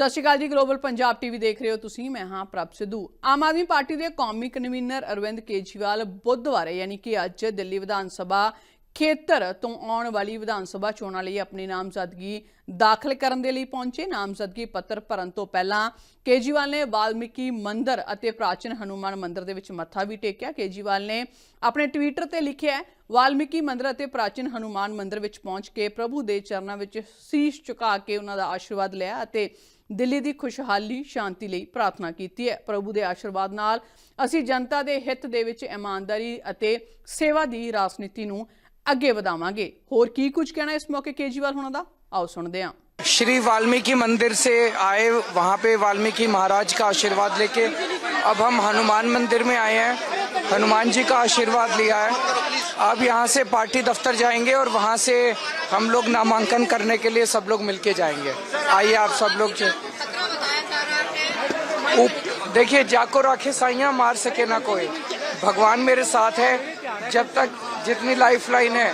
ਸਤਿ ਸ਼੍ਰੀ ਅਕਾਲ ਜੀ global Punjab TV ਦੇਖ ਰਹੇ ਹੋ ਤੁਸੀਂ, ਮੈਂ ਹਾਂ ਪ੍ਰਭ ਸਿੱਧੂ। ਆਮ ਆਦਮੀ ਪਾਰਟੀ ਦੇ ਕੌਮੀ ਕਨਵੀਨਰ ਅਰਵਿੰਦ ਕੇਜਰੀਵਾਲ ਬੁੱਧਵਾਰ ਯਾਨੀ ਕਿ ਅੱਜ ਦਿੱਲੀ ਵਿਧਾਨ ਸਭਾ ਖੇਤਰ ਤੋਂ ਆਉਣ ਵਾਲੀ ਵਿਧਾਨ ਸਭਾ ਚੋਣਾਂ ਲਈ ਆਪਣੀ ਨਾਮਜ਼ਦਗੀ ਦਾਖਲ ਕਰਨ ਦੇ ਲਈ ਪਹੁੰਚੇ। ਨਾਮਜ਼ਦਗੀ ਪੱਤਰ ਭਰਨ ਤੋਂ ਪਹਿਲਾਂ ਕੇਜਰੀਵਾਲ ਨੇ ਵਾਲਮੀਕੀ ਮੰਦਿਰ ਅਤੇ ਪ੍ਰਾਚੀਨ ਹਨੂਮਾਨ ਮੰਦਿਰ ਦੇ ਵਿੱਚ ਮੱਥਾ ਵੀ ਟੇਕਿਆ। ਕੇਜਰੀਵਾਲ ਨੇ ਆਪਣੇ ਟਵਿੱਟਰ ਤੇ ਲਿਖਿਆ ਵਾਲਮੀਕੀ ਮੰਦਿਰ ਅਤੇ ਪ੍ਰਾਚੀਨ ਹਨੂਮਾਨ ਮੰਦਿਰ ਵਿੱਚ ਪਹੁੰਚ ਕੇ ਪ੍ਰਭੂ ਦੇ ਚਰਨਾਂ ਵਿੱਚ ਸੀਸ ਝੁਕਾ ਕੇ ਉਹਨਾਂ ਦਾ ਆਸ਼ੀਰਵਾਦ ਲਿਆ ਅਤੇ ਦਿੱਲੀ ਦੀ ਖੁਸ਼ਹਾਲੀ ਸ਼ਾਂਤੀ ਲਈ ਪ੍ਰਾਰਥਨਾ ਕੀਤੀ ਹੈ ਪ੍ਰਭੂ ਦੇ ਆਸ਼ੀਰਵਾਦ ਨਾਲ ਅਸੀਂ ਜਨਤਾ ਦੇ ਹਿੱਤ ਦੇ ਵਿੱਚ ਇਮਾਨਦਾਰੀ ਅਤੇ ਸੇਵਾ ਦੀ ਰਾਜਨੀਤੀ ਨੂੰ ਅੱਗੇ ਵਧਾਵਾਂਗੇ ਹੋਰ ਕੀ ਕੁਝ ਕਹਿਣਾ ਇਸ ਮੌਕੇ ਕੇਜਰੀਵਾਲ ਹੋਣਾ ਦਾ ਆਓ ਸੁਣਦੇ ਹਾਂ श्री वाल्मीकि मंदिर से आए वहाँ पे वाल्मीकि महाराज का आशीर्वाद लेके अब हम हनुमान मंदिर में आए हैं हनुमान जी का आशीर्वाद लिया है। अब यहाँ से पार्टी दफ्तर जाएँगे और वहाँ से हम लोग नामांकन करने के लिए सब लोग मिलके जाएँगे। आइए आप सब लोग देखिए जाको राखे साइया मार सके ना कोई। भगवान मेरे साथ है। जब तक जितनी लाइफ लाइन है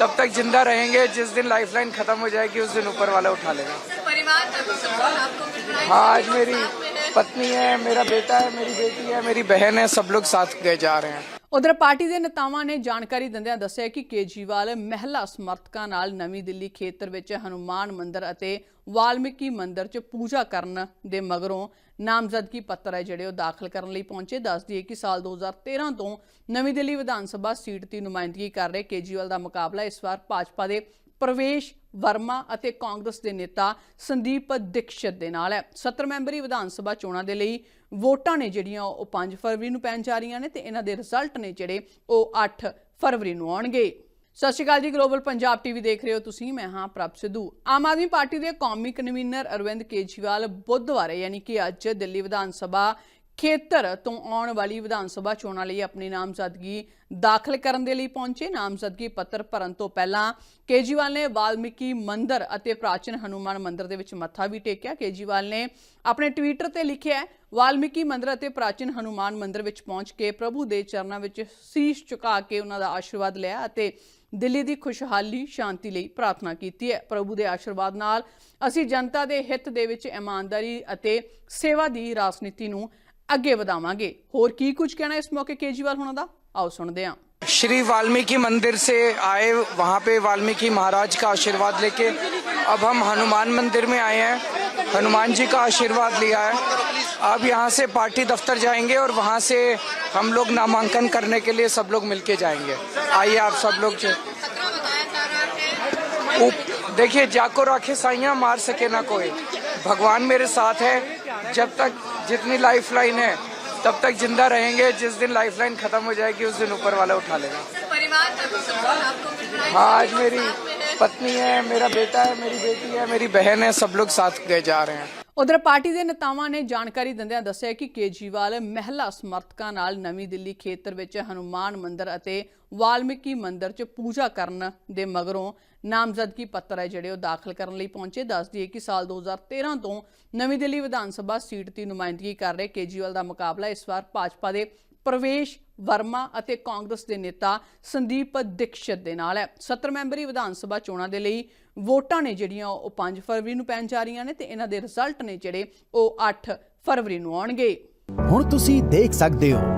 तब तक ज़िंदा रहेंगे। जिस दिन लाइफ लाइन खत्म हो जाएगी उस दिन ऊपर वाला उठा लेगा। हाँ आज मेरी पत्नी है मेरा बेटा है मेरी बेटी है मेरी बहन है सब लोग साथ गए जा रहे हैं ਉਧਰ ਪਾਰਟੀ ਦੇ ਨੇਤਾਵਾਂ ਨੇ ਜਾਣਕਾਰੀ ਦਿੰਦਿਆਂ ਦੱਸਿਆ ਕਿ ਕੇਜਰੀਵਾਲ ਮਹਿਲਾ ਸਮਰਥਕਾਂ ਨਾਲ ਨਵੀਂ ਦਿੱਲੀ ਖੇਤਰ ਵਿੱਚ ਹਨੂਮਾਨ ਮੰਦਿਰ ਅਤੇ ਵਾਲਮੀਕੀ ਮੰਦਿਰ 'ਚ ਪੂਜਾ ਕਰਨ ਦੇ ਮਗਰੋਂ ਨਾਮਜ਼ਦਗੀ ਪੱਤਰ ਹੈ ਜਿਹੜੇ ਉਹ ਦਾਖਲ ਕਰਨ ਲਈ ਪਹੁੰਚੇ ਦੱਸ ਦਈਏ ਕਿ ਸਾਲ 2013 ਤੋਂ ਨਵੀਂ ਦਿੱਲੀ ਵਿਧਾਨ ਸਭਾ ਸੀਟ ਦੀ ਨੁਮਾਇੰਦਗੀ ਕਰ ਰਹੇ ਕੇਜਰੀਵਾਲ ਦਾ ਮੁਕਾਬਲਾ ਇਸ ਵਾਰ ਭਾਜਪਾ ਦੇ ਪ੍ਰਵੇਸ਼ ਵਰਮਾ ਅਤੇ ਕਾਂਗਰਸ ਦੇ ਨੇਤਾ ਸੰਦੀਪ ਦੀਕਸ਼ਿਤ ਦੇ ਨਾਲ ਹੈ। 70 ਮੈਂਬਰੀ ਵਿਧਾਨ ਸਭਾ ਚੋਣਾਂ ਦੇ ਲਈ ਵੋਟਾਂ ਨੇ ਜਿਹੜੀਆਂ ਉਹ 5 ਫਰਵਰੀ ਨੂੰ ਪੈਣ ਜਾ ਰਹੀਆਂ ਨੇ ਤੇ ਇਹਨਾਂ ਦੇ ਰਿਜ਼ਲਟ ਨੇ ਜਿਹੜੇ ਉਹ 8 ਫਰਵਰੀ ਨੂੰ ਆਉਣਗੇ। ਸਤਿ ਸ਼੍ਰੀ ਅਕਾਲ ਜੀ ਗਲੋਬਲ ਪੰਜਾਬ ਟੀਵੀ ਦੇਖ ਰਹੇ ਹੋ ਤੁਸੀਂ, ਮੈਂ ਹਾਂ ਪ੍ਰਭ ਸਿੱਧੂ। ਆਮ ਆਦਮੀ ਪਾਰਟੀ ਦੇ ਕੌਮੀ ਕਨਵੀਨਰ ਅਰਵਿੰਦ ਕੇਜਰੀਵਾਲ ਬੁੱਧਵਾਰ, ਯਾਨੀ ਕਿ ਅੱਜ ਦਿੱਲੀ ਵਿਧਾਨ ਸਭਾ ਖੇਤਰ ਤੋਂ ਆਉਣ ਵਾਲੀ ਵਿਧਾਨ ਸਭਾ ਚੋਣਾਂ ਲਈ ਆਪਣੀ ਨਾਮਜ਼ਦਗੀ ਦਾਖਲ ਕਰਨ ਦੇ ਲਈ ਪਹੁੰਚੇ। ਨਾਮਜ਼ਦਗੀ ਪੱਤਰ ਭਰਨ ਤੋਂ ਪਹਿਲਾਂ ਕੇਜਰੀਵਾਲ ਨੇ ਵਾਲਮੀਕੀ ਮੰਦਿਰ ਅਤੇ ਪ੍ਰਾਚੀਨ ਹਨੂਮਾਨ ਮੰਦਿਰ ਦੇ ਵਿੱਚ ਮੱਥਾ ਵੀ ਟੇਕਿਆ। ਕੇਜਰੀਵਾਲ ਨੇ ਆਪਣੇ ਟਵਿੱਟਰ ਤੇ ਲਿਖਿਆ ਵਾਲਮੀਕੀ ਮੰਦਿਰ ਅਤੇ ਪ੍ਰਾਚੀਨ ਹਨੂਮਾਨ ਮੰਦਿਰ ਵਿੱਚ ਪਹੁੰਚ ਕੇ ਪ੍ਰਭੂ ਦੇ ਚਰਨਾਂ ਵਿੱਚ ਸੀਸ ਝੁਕਾ ਕੇ ਉਹਨਾਂ ਦਾ ਆਸ਼ੀਰਵਾਦ ਲਿਆ ਅਤੇ ਦਿੱਲੀ ਦੀ ਖੁਸ਼ਹਾਲੀ, ਸ਼ਾਂਤੀ ਲਈ ਪ੍ਰਾਰਥਨਾ ਕੀਤੀ ਹੈ। ਪ੍ਰਭੂ ਦੇ ਆਸ਼ੀਰਵਾਦ ਨਾਲ ਅਸੀਂ ਜਨਤਾ ਦੇ ਹਿੱਤ ਦੇ ਵਿੱਚ ਇਮਾਨਦਾਰੀ ਅਤੇ ਸੇਵਾ ਦੀ ਰਾਜਨੀਤੀ ਨੂੰ ਅੱਗੇ ਵਧਾਵਾਂਗੇ ਹੋਰ ਕੀ ਕੁਝ ਕਹਿਣਾ ਇਸ ਮੌਕੇ ਕੇਜਰੀਵਾਲ ਹੋਣਾ ਦਾ ਆਓ ਸੁਣਦੇ ਹਾਂ श्री वाल्मीकि मंदिर से आए वहाँ पे वाल्मीकि महाराज का आशीर्वाद लेके अब हम हनुमान मंदिर में आए हैं हनुमान जी का आशीर्वाद लिया है अब यहाँ से पार्टी दफ्तर जाएंगे और वहाँ से हम लोग नामांकन करने के लिए सब लोग मिलके जाएंगे आइए आप सब लोग जो- खतरा बताया जा रहा है उप- देखिए जाको राखे साइया मार सके ना कोई भगवान मेरे साथ है जब तक जितनी लाइफ लाइन है तब तक जिंदा रहेंगे जिस दिन लाइफ लाइन खत्म हो जाएगी उस दिन ऊपर वाला उठा लेगा परिवार का भी सपोर्ट आपको मिल रहा है हाँ आज मेरी पत्नी है मेरा बेटा है मेरी बेटी है मेरी बहन है सब लोग साथ गए जा रहे हैं ਉਧਰ ਪਾਰਟੀ ਦੇ ਨੇਤਾਵਾਂ ਨੇ ਜਾਣਕਾਰੀ ਦਿੰਦਿਆਂ ਦੱਸਿਆ ਕਿ ਕੇਜਰੀਵਾਲ ਮਹਿਲਾ ਸਮਰਥਕਾਂ ਨਾਲ ਨਵੀਂ ਦਿੱਲੀ ਖੇਤਰ ਵਿੱਚ ਹਨੂਮਾਨ ਮੰਦਿਰ ਅਤੇ ਵਾਲਮੀਕੀ ਮੰਦਿਰ 'ਚ ਪੂਜਾ ਕਰਨ ਦੇ ਮਗਰੋਂ ਨਾਮਜ਼ਦਗੀ ਪੱਤਰ ਹੈ ਜਿਹੜੇ ਉਹ ਦਾਖਲ ਕਰਨ ਲਈ ਪਹੁੰਚੇ। ਦੱਸਦੀ ਦਈਏ ਕਿ ਸਾਲ 2013 ਤੋਂ ਨਵੀਂ ਦਿੱਲੀ ਵਿਧਾਨ ਸਭਾ ਸੀਟ ਦੀ ਨੁਮਾਇੰਦਗੀ ਕਰ ਰਹੇ ਕੇਜਰੀਵਾਲ ਦਾ ਮੁਕਾਬਲਾ ਇਸ ਵਾਰ ਭਾਜਪਾ ਦੇ ਪ੍ਰਵੇਸ਼ ਵਰਮਾ ਅਤੇ ਕਾਂਗਰਸ ਦੇ ਨੇਤਾ ਸੰਦੀਪ ਦੀਕਸ਼ਿਤ ਦੇ ਨਾਲ ਹੈ। 70 ਮੈਂਬਰੀ ਵਿਧਾਨ ਸਭਾ ਚੋਣਾਂ ਦੇ ਲਈ ਵੋਟਾਂ ਨੇ ਜਿਹੜੀਆਂ ਉਹ 5 ਫਰਵਰੀ ਨੂੰ ਪੈਣ ਜਾ ਰਹੀਆਂ ਨੇ ਤੇ ਇਹਨਾਂ ਦੇ ਰਿਜ਼ਲਟ ਨੇ ਜਿਹੜੇ ਉਹ 8 ਫਰਵਰੀ ਨੂੰ ਆਉਣਗੇ। ਹੁਣ ਤੁਸੀਂ ਦੇਖ ਸਕਦੇ ਹੋ